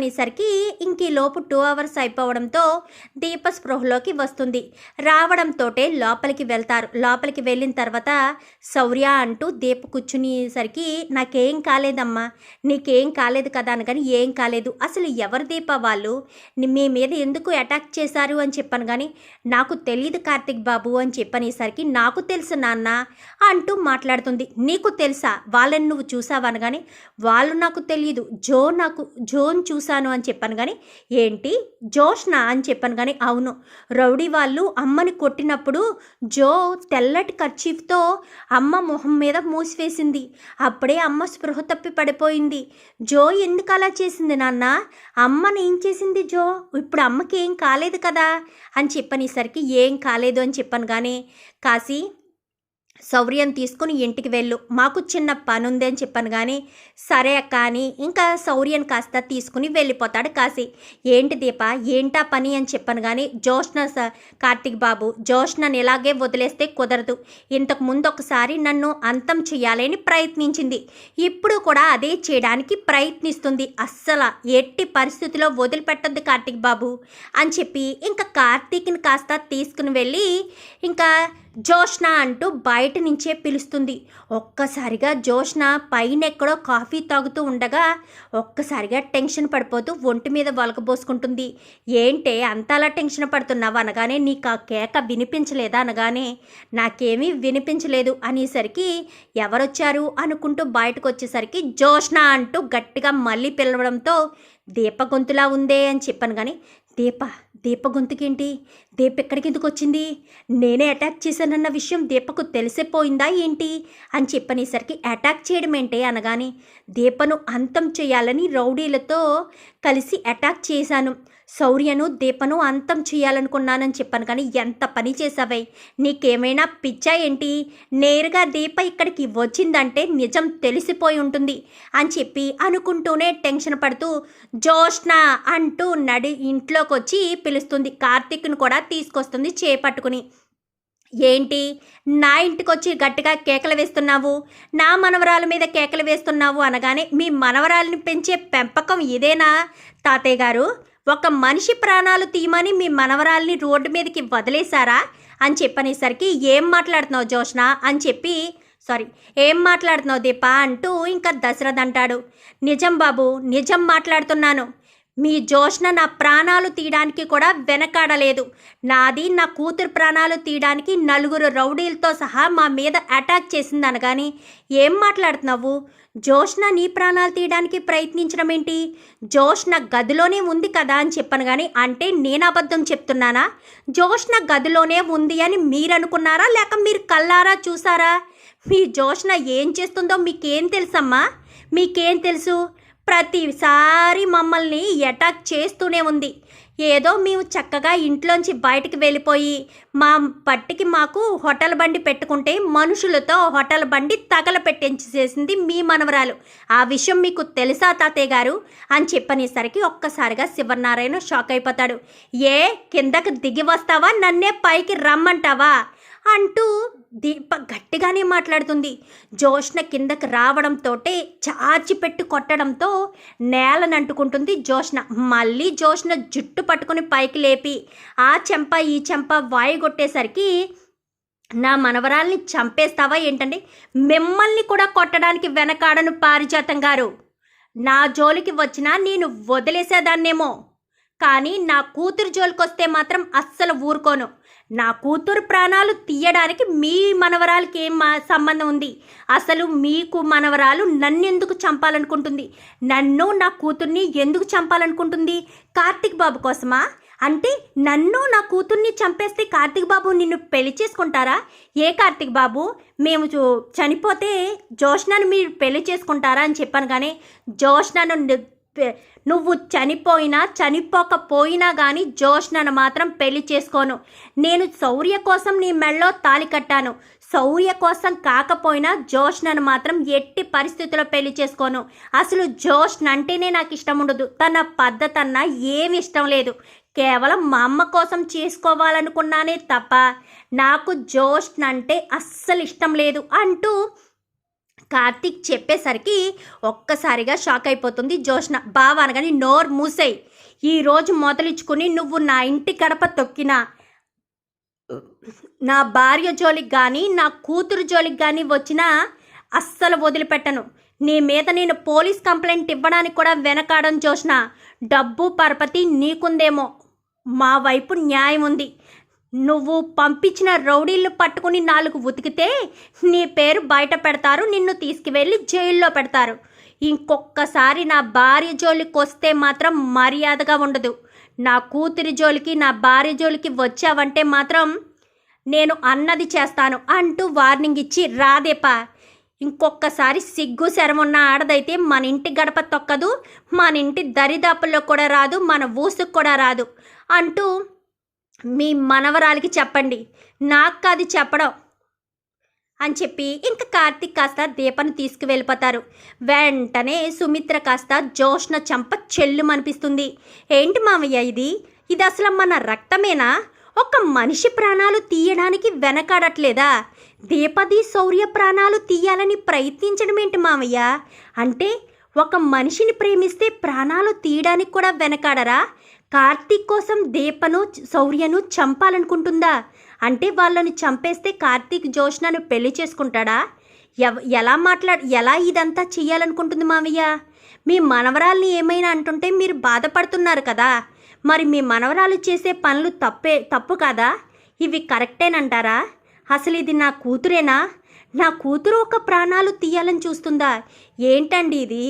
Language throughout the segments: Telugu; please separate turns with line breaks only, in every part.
అనేసరికి ఇంక లోపు టూ అవర్స్ అయిపోవడంతో దీప స్పృహలోకి వస్తుంది. రావడంతోటే లోపలికి వెళ్తారు. లోపలికి వెళ్ళిన తర్వాత శౌర్య అంటూ దీప కూర్చునేసరికి నాకేం కాలేదమ్మా. నీకేం కాలేదు కదా అనగాని ఏం కాలేదు. అసలు ఎవరు దీప వాళ్ళు? మీ మీద ఎందుకు అటాక్ చేశారు? అని చెప్పాను కానీ నాకు తెలియదు కార్తిక్ బాబు అని చెప్పనేసరికి నాకు తెలుసు నాన్న అంటూ మాట్లాడుతుంది. నీకు తెలుసా? వాళ్ళని నువ్వు చూసావు వాళ్ళు నాకు తెలియదు జో నాకు జోన్ చూశాను అని చెప్పాను కానీ ఏంటి? జోష్న అని చెప్పాను కానీ అవును. రౌడీ వాళ్ళు అమ్మని కొట్టినప్పుడు జో తెల్లటి కర్చీఫ్తో అమ్మ మొహం మీద మూసివేసింది. అప్పుడే అమ్మ స్పృహ తప్పి పడిపోయింది. జో ఎందుకు అలా చేసింది నాన్న? అమ్మని ఏం చేసింది జో? ఇప్పుడు అమ్మకి ఏం కాలేదు కదా? అని చెప్పనేసరికి ఏం కాలేదు అని చెప్పాను కానీ కాశీ సౌర్యం తీసుకుని ఇంటికి వెళ్ళు. మాకు చిన్న పని ఉంది అని చెప్పాను కానీ సరే అక్క అని ఇంకా సౌర్యం కాస్త తీసుకుని వెళ్ళిపోతాడు కాశీ. ఏంటి దీప ఏంటా పని అని చెప్పాను కానీ జోష్న స కార్తిక్ బాబు జోష్నని ఇలాగే వదిలేస్తే కుదరదు. ఇంతకు ముందు ఒకసారి నన్ను అంతం చేయాలని ప్రయత్నించింది. ఇప్పుడు కూడా అదే చేయడానికి ప్రయత్నిస్తుంది. అస్సలు ఎట్టి పరిస్థితిలో వదిలిపెట్టద్దు కార్తిక్ బాబు అని చెప్పి ఇంకా కార్తీక్ని కాస్త తీసుకుని వెళ్ళి ఇంకా జోష్న అంటూ బయట నుంచే పిలుస్తుంది. ఒక్కసారిగా జోష్న పైన ఎక్కడో కాఫీ తాగుతూ ఉండగా ఒక్కసారిగా టెన్షన్ పడిపోతూ ఒంటి మీద వలకబోసుకుంటుంది ఏంటే అంత అలా టెన్షన్ పడుతున్నావు అనగానే నీకు ఆ కేక వినిపించలేదా అనగానే నాకేమీ వినిపించలేదు అనేసరికి ఎవరొచ్చారు అనుకుంటూ బయటకు వచ్చేసరికి జోష్న అంటూ గట్టిగా మళ్ళీ పిలవడంతో దీప గొంతులా ఉందే అని చెప్పాను కానీ దీప దీప గొంతుకేంటి? దీప ఎక్కడికి ఎందుకు వచ్చింది? నేనే అటాక్ చేశానన్న విషయం దీపకు తెలిసిపోయిందా ఏంటి? అని చెప్పనేసరికి అటాక్ చేయడం ఏంటే అనగానే దీపను అంతం చేయాలని రౌడీలతో కలిసి అటాక్ చేశాను. శౌర్యను దీపను అంతం చేయాలనుకున్నానని చెప్పాను కానీ ఎంత పని చేసావే నీకేమైనా పిచ్చా ఏంటి? నేరుగా దీప ఇక్కడికి వచ్చిందంటే నిజం తెలిసిపోయి ఉంటుంది అని చెప్పి అనుకుంటూనే టెన్షన్ పడుతూ జోష్న అంటూ నడి ఇంట్లోకి వచ్చి పిలుస్తుంది. కార్తీక్ను కూడా తీసుకొస్తుంది చేపట్టుకుని. ఏంటి? నా ఇంటికి వచ్చి గట్టిగా కేకలు వేస్తున్నావు? నా మనవరాల మీద కేకలు వేస్తున్నావు అనగానే మీ మనవరాలని పెంచే పెంపకం ఇదేనా? తాతయ్య గారు ఒక మనిషి ప్రాణాలు తీయమని మీ మనవరాల్ని రోడ్డు మీదకి వదిలేశారా? అని చెప్పనేసరికి ఏం మాట్లాడుతున్నావు జోష్న? అని చెప్పి సారీ ఏం మాట్లాడుతున్నావు దీప? అంటూ ఇంకా దశరథ్ అంటాడు. నిజం బాబు నిజం మాట్లాడుతున్నాను. మీ జోష్న నా ప్రాణాలు తీయడానికి కూడా వెనకాడలేదు. నాది నా కూతురు ప్రాణాలు తీయడానికి నలుగురు రౌడీలతో సహా మా మీద అటాక్ చేసింది అనగాని ఏం మాట్లాడుతున్నావు? జోష్న నీ ప్రాణాలు తీయడానికి ప్రయత్నించడం ఏంటి జోష్న గదిలోనే ఉంది కదా అని చెప్పాను కానీ అంటే నేను అబద్ధం చెప్తున్నానా? జోష్న గదిలోనే ఉంది అని మీరు అనుకున్నారా లేక మీరు కల్లారా చూసారా? మీ జోష్న ఏం చేస్తుందో మీకేం తెలుసమ్మా? మీకేం తెలుసు? ప్రతిసారి మమ్మల్ని అటాక్ చేస్తూనే ఉంది. ఏదో మేము చక్కగా ఇంట్లోంచి బయటికి వెళ్ళిపోయి మా పట్టికి మాకు హోటల్ బండి పెట్టుకుంటే మనుషులతో హోటల్ బండి తగలపెట్టించేసింది మీ మనవరాలు. ఆ విషయం మీకు తెలుసా తాతయ్య గారు? అని చెప్పనేసరికి ఒక్కసారిగా శివనారాయణ షాక్ అయిపోతాడు. ఏ కిందకు దిగి వస్తావా? నన్నే పైకి రమ్మంటావా? అంటూ దీప గట్టిగానే మాట్లాడుతుంది. జోష్న కిందకి రావడంతో చాచి పెట్టి కొట్టడంతో నేలను అంటుకుంటుంది జోష్న. మళ్ళీ జోష్న జుట్టు పట్టుకుని పైకి లేపి ఆ చెంప ఈ చెంప వాయి కొట్టేసరికి నా మనవరాల్ని చంపేస్తావా ఏంటండి? మిమ్మల్ని కూడా కొట్టడానికి వెనకాడను పారిజాతం గారు. నా జోలికి వచ్చినా నేను వదిలేసేదాన్నేమో. కానీ నా కూతురు జోలికొస్తే మాత్రం అస్సలు ఊరుకోను. నా కూతురు ప్రాణాలు తీయడానికి మీ మనవరాలకి ఏం సంబంధం ఉంది? అసలు మీకు మనవరాలు నన్ను ఎందుకు చంపాలనుకుంటుంది? నన్ను నా కూతుర్ని ఎందుకు చంపాలనుకుంటుంది? కార్తిక్ బాబు కోసమా? అంటే నన్ను నా కూతుర్ని చంపేస్తే కార్తిక్ బాబు నిన్ను పెళ్ళి చేసుకుంటారా? ఏ కార్తిక్ బాబు? మేము చూ- చనిపోతే జోష్నాను మీరు పెళ్ళి చేసుకుంటారా అని చెప్పాను కానీ జోష్నాను నువ్వు చనిపోయినా చనిపోకపోయినా కానీ జోష్నను మాత్రం పెళ్ళి చేసుకోను. నేను శౌర్య కోసం నీ మెళ్ళో తాలి కట్టాను. శౌర్య కోసం కాకపోయినా జోష్నను మాత్రం ఎట్టి పరిస్థితుల్లో పెళ్ళి చేసుకోను. అసలు జోష్న అంటేనే నాకు ఇష్టం ఉండదు. తన పద్ధతన్నా ఏమి ఇష్టం లేదు. కేవలం మా అమ్మ కోసం చేసుకోవాలనుకున్నానే తప్ప నాకు జోష్న అంటే అస్సలు ఇష్టం లేదు అంటూ కార్తీక్ చెప్పేసరికి ఒక్కసారిగా షాక్ అయిపోతుంది. జోష్న బావా అనగాని నోర్ మూసేయి. ఈరోజు మొదలుచుకుని నువ్వు నా ఇంటి గడప తొక్కినా. నా భార్య జోలికి కానీ నా కూతురు జోలికి కానీ వచ్చినా అస్సలు వదిలిపెట్టను. నీ మీద నేను పోలీస్ కంప్లైంట్ ఇవ్వడానికి కూడా వెనకాడడం చూసిన డబ్బు పరపతి నీకుందేమో. మా వైపు న్యాయం ఉంది నువ్వు పంపించిన రౌడీళ్ళు పట్టుకుని నాలుగు ఉతికితే నీ పేరు బయట పెడతారు నిన్ను తీసుకువెళ్ళి జైల్లో పెడతారు. ఇంకొక్కసారి నా భార్య జోలికి వస్తే మాత్రం మర్యాదగా ఉండదు. నా కూతురి జోలికి నా భార్య జోలికి వచ్చావంటే మాత్రం నేను అన్నది చేస్తాను అంటూ వార్నింగ్ ఇచ్చి రాదేపా. ఇంకొక్కసారి సిగ్గు శరమున్న ఆడదైతే మన ఇంటి గడప తొక్కదు మన ఇంటి దరిదాపుల్లో కూడా రాదు మన ఊసుకు కూడా రాదు అంటూ మీ మనవరాలికి చెప్పండి. నాకు అది చెప్పడం. అని చెప్పి ఇంకా కార్తీక్ కాస్త దీపను తీసుకువెళ్ళిపోతారు. వెంటనే సుమిత్ర కాస్త జోష్న చంప చెల్లుమనిపిస్తుంది. ఏంటి మామయ్య ఇది? ఇది అసలు మన రక్తమేనా? ఒక మనిషి ప్రాణాలు తీయడానికి వెనకాడట్లేదా? దీపది శౌర్య ప్రాణాలు తీయాలని ప్రయత్నించడం ఏంటి మామయ్య అంటే ఒక మనిషిని ప్రేమిస్తే ప్రాణాలు తీయడానికి కూడా వెనకాడరా? కార్తీక్ కోసం దీపను శౌర్యను చంపాలనుకుంటుందా? అంటే వాళ్ళని చంపేస్తే కార్తీక్ జోష్నను పెళ్ళి చేసుకుంటాడా? ఎవ ఎలా మాట్లాడ ఎలా ఇదంతా చెయ్యాలనుకుంటుంది మావయ్య? మీ మనవరాల్ని ఏమైనా అంటుంటే మీరు బాధపడుతున్నారు కదా? మరి మీ మనవరాలు చేసే పనులు తప్పే తప్పు కాదా? ఇవి కరెక్టేనంటారా? అసలు ఇది నా కూతురేనా? నా కూతురు ఒక ప్రాణాలు తీయాలని చూస్తుందా? ఏంటండి ఇది?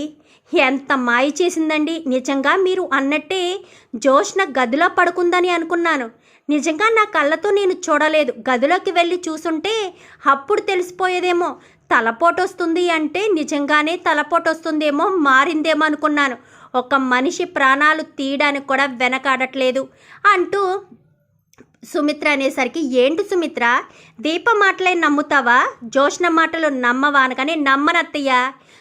ఎంత మాయ చేసిందండి. నిజంగా మీరు అన్నట్టే జోష్న గదిలో పడుకుందని అనుకున్నాను. నిజంగా నా కళ్ళతో నేను చూడలేదు. గదిలోకి వెళ్ళి చూసుంటే అప్పుడు తెలిసిపోయేదేమో తలపోటు వస్తుంది అంటే నిజంగానే తలపోటు వస్తుందేమో మారిందేమో అనుకున్నాను. ఒక మనిషి ప్రాణాలు తీయడానికి కూడా వెనకాడట్లేదు అంటూ సుమిత్ర అనేసరికి ఏంటి సుమిత్ర దీప మాటలే నమ్ముతావా? జోష్న మాటలు నమ్మవా అనగానే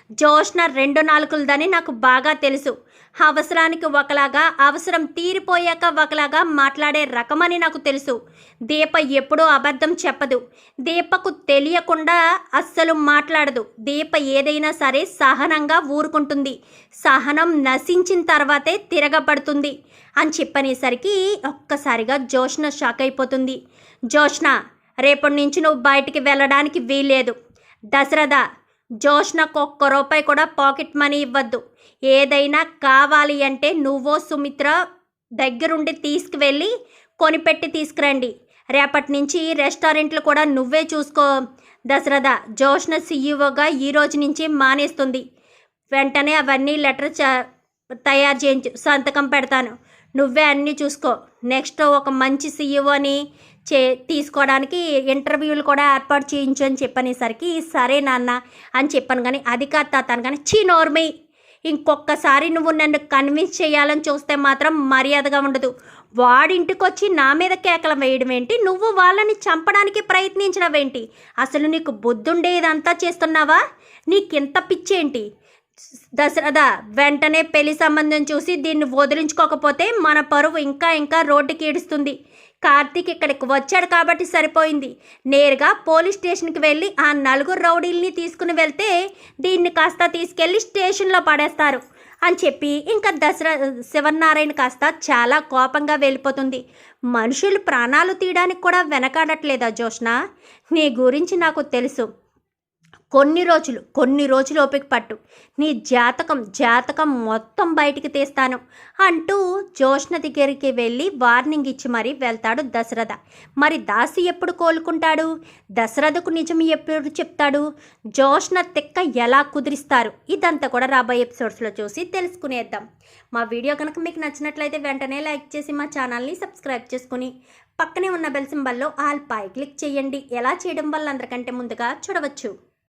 జోష్న రెండు నాలుగులదని నాకు బాగా తెలుసు. అవసరానికి ఒకలాగా అవసరం తీరిపోయాక ఒకలాగా మాట్లాడే రకమని నాకు తెలుసు. దీప ఎప్పుడూ అబద్ధం చెప్పదు. దీపకు తెలియకుండా అస్సలు మాట్లాడదు. దీప ఏదైనా సరే సహనంగా ఊరుకుంటుంది. సహనం నశించిన తర్వాతే తిరగబడుతుంది అని చెప్పనేసరికి ఒక్కసారిగా జోష్న షాక్ అయిపోతుంది. జోష్న రేపటి నుంచి నువ్వు బయటికి వెళ్ళడానికి వీల్లేదు. దశరథ జోష్నకు ఒక్క రూపాయి కూడా పాకెట్ మనీ ఇవ్వద్దు. ఏదైనా కావాలి అంటే నువ్వో సుమిత్ర దగ్గరుండి తీసుకువెళ్ళి కొనిపెట్టి తీసుకురండి. రేపటి నుంచి రెస్టారెంట్లు కూడా నువ్వే చూసుకో. దశరథ జోష్న సీఈఓగా ఈ రోజు నుంచి మానేస్తుంది. వెంటనే అవన్నీ లెటర్ చ తయారు చేయించు సంతకం పెడతాను. నువ్వే అన్నీ చూసుకో. నెక్స్ట్ ఒక మంచి సీఈఓని చే తీసుకోవడానికి ఇంటర్వ్యూలు కూడా ఏర్పాటు చేయించు అని చెప్పనేసరికి సరే నాన్న అని చెప్పాను కానీ అది కాదు తాతాను కానీ చీ నోర్మి ఇంకొకసారి నువ్వు నన్ను కన్విన్స్ చేయాలని చూస్తే మాత్రం మర్యాదగా ఉండదు. వాడింటికి వచ్చి నా మీద కేకలం వేయడం ఏంటి? నువ్వు వాళ్ళని చంపడానికి ప్రయత్నించడం అసలు నీకు బుద్ధుండే ఇదంతా చేస్తున్నావా? నీకింత పిచ్చేంటి దశరథ వెంటనే పెళ్ళి సంబంధం చూసి దీన్ని వదిలించుకోకపోతే మన పరువు ఇంకా ఇంకా రోడ్డుకి ఏడుస్తుంది. కార్తీక్ ఇక్కడికి వచ్చాడు కాబట్టి సరిపోయింది. నేరుగా పోలీస్ స్టేషన్కి వెళ్ళి ఆ నలుగురు రౌడీల్ని తీసుకుని వెళ్తే దీన్ని కాస్త తీసుకెళ్ళి స్టేషన్లో పడేస్తారు అని చెప్పి ఇంకా దసరా శివనారాయణ కాస్త చాలా కోపంగా వెళ్ళిపోతుంది. మనుషులు ప్రాణాలు తీయడానికి కూడా వెనకాడట్లేదా జోష్న? నీ గురించి నాకు తెలుసు. కొన్ని రోజులు కొన్ని రోజులు ఓపిక పట్టు. నీ జాతకం జాతకం మొత్తం బయటికి తీస్తాను అంటూ జోష్ణ దగ్గరికి వెళ్ళి వార్నింగ్ ఇచ్చి మరీ వెళ్తాడు దశరథ. మరి దాసి ఎప్పుడు కోలుకుంటాడు? దశరథకు నిజం ఎప్పుడు చెప్తాడు? జోష్ణ తిక్క ఎలా కుదిరిస్తారు? ఇదంతా కూడా రాబోయే ఎపిసోడ్స్లో చూసి తెలుసుకునేద్దాం. మా వీడియో కనుక మీకు నచ్చినట్లయితే వెంటనే లైక్ చేసి మా ఛానల్ని సబ్స్క్రైబ్ చేసుకుని పక్కనే ఉన్న బెల్ సింబల్లో ఆల్ పై క్లిక్ చేయండి. ఎలా చేయడం వల్ల అందరికంటే ముందుగా చూడవచ్చు.